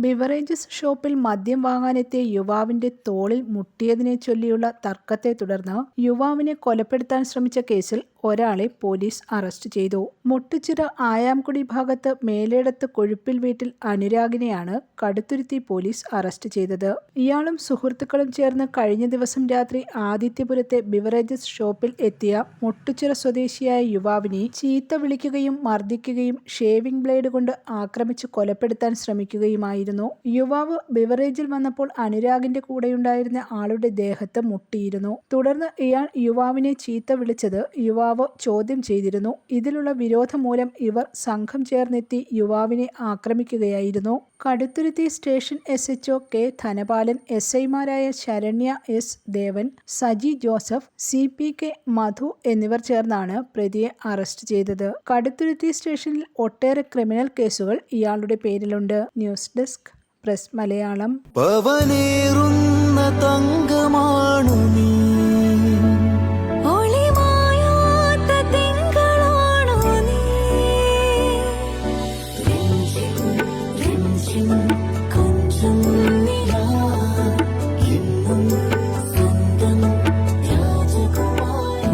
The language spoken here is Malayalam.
ബിവറേജസ് ഷോപ്പിൽ മദ്യം വാങ്ങാനെത്തിയ യുവാവിന്റെ തോളിൽ മുട്ടിയതിനെ ചൊല്ലിയുള്ള തർക്കത്തെ തുടർന്ന് യുവാവിനെ കൊലപ്പെടുത്താൻ ശ്രമിച്ച കേസിൽ ഒരാളെ പോലീസ് അറസ്റ്റ് ചെയ്തു. മുട്ടുചിറ ആയാംകുടി ഭാഗത്ത് മേലേടത്ത് കൊഴുപ്പിൽ വീട്ടിൽ അനുരാഗിനെയാണ് കടുത്തുരുത്തി പോലീസ് അറസ്റ്റ് ചെയ്തത്. ഇയാളും സുഹൃത്തുക്കളും ചേർന്ന് കഴിഞ്ഞ ദിവസം രാത്രി ആദിത്യപുരത്തെ ബിവറേജസ് ഷോപ്പിൽ എത്തിയ മുട്ടുചിറ സ്വദേശിയായ യുവാവിനെ ചീത്ത വിളിക്കുകയും മർദ്ദിക്കുകയും ഷേവിംഗ് ബ്ലേഡ് കൊണ്ട് ആക്രമിച്ച് കൊലപ്പെടുത്താൻ ശ്രമിക്കുകയുമായിരുന്നു. യുവാവ് ബിവറേജിൽ വന്നപ്പോൾ അനുരാഗിന്റെ കൂടെയുണ്ടായിരുന്ന ആളുടെ ദേഹത്ത് മുട്ടിയിരുന്നു. തുടർന്ന് ഇയാൾ യുവാവിനെ ചീത്ത വിളിച്ചത് യുവാവ് ചോദ്യം ചെയ്തിരുന്നു. ഇതിലുള്ള വിരോധം മൂലം ഇവർ സംഘം ചേർന്നെത്തി യുവാവിനെ ആക്രമിക്കുകയായിരുന്നു. Kaduthuruthy station S H K Dhanapalan S ഐമാരായ Saranya S Devan Saji Joseph C P K Madhu എന്നിവർ ചേർന്നാണ് പ്രതിയെ അറസ്റ്റ് ചെയ്തത്. കടുത്തുരുത്തി സ്റ്റേഷനിൽ ഒട്ടേറെ ക്രിമിനൽ കേസുകൾ ഇയാളുടെ പേരിലുണ്ട്. News desk press Malayalam. പവനേറുന്ന തങ്കമാണു നീ.